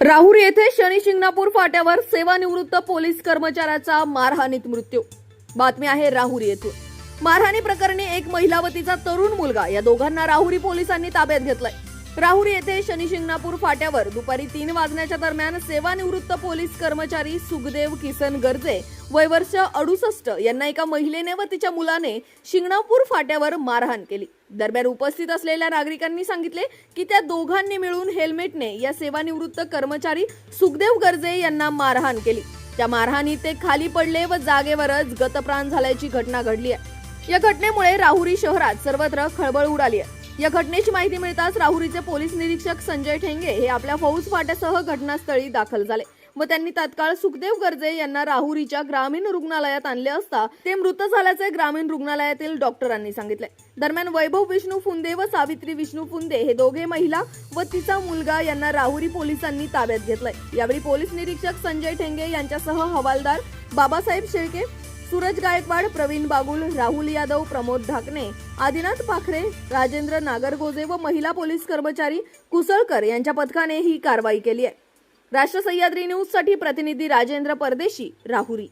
राहुरी येथे शनी शिंगणापूर फाट्यावर सेवानिवृत्त पोलीस कर्मचाऱ्याचा मारहाणीत मृत्यू. बातमी आहे राहुरी येथून. मारहाणी प्रकरणी एक महिला व तिचा तरुण मुलगा. या दोघांना राहुरी पोलिसांनी ताब्यात घेतलाय. राहुरी येथे शनी शिंगणापूर फाट्यावर दुपारी तीन वाजण्याच्या दरम्यान सेवानिवृत्त पोलीस कर्मचारी सुखदेव किसन गर्जे वयवर्ष अडुसष्ट यांना एका महिलेने व तिच्या मुलाने शिंगणापूर फाट्यावर मारहाण केली. दरम्यान उपस्थित असलेल्या नागरिकांनी सांगितले की त्या दोघांनी मिळून हेल्मेटने या सेवानिवृत्त कर्मचारी सुखदेव गर्जे यांना मारहाण केली. त्या मारहाणीत ते खाली पडले व जागेवरच गतप्राण झाल्याची घटना घडली आहे. या घटनेमुळे राहुरी शहरात सर्वत्र खळबळ उडाली आहे. या घटनेची माहिती मिळताच राहुरीचे पोलीस निरीक्षक संजय ठेंगे हे आपल्या फौज फाट्यासह घटनास्थळी दाखल झाले व त्यांनी तात्काळ सुखदेव गर्जे यांना राहुरीच्या ग्रामीण रुग्णालयात आणले असता ते मृत झाल्याचे ग्रामीण रुग्णालयातील डॉक्टरांनी सांगितले. दरम्यान वैभव विष्णू फुंदे व सावित्री विष्णू फुंदे हे दोघे महिला व तिचा मुलगा यांना राहुरी पोलिसांनी ताब्यात घेतलंय. यावेळी पोलीस निरीक्षक संजय ठेंगे यांच्यासह हवालदार बाबासाहेब शेळके सूरज गायकवाड प्रवीण बागुल राहुल यादव प्रमोद ढाकणे आदिनाथ पाखरे राजेंद्र नागरगोजे व महिला पोलीस कर्मचारी कुसळकर यांच्या पथकाने ही कारवाई केली आहे. राष्ट्र सह्याद्री न्यूजसाठी प्रतिनिधी राजेंद्र परदेशी राहुरी.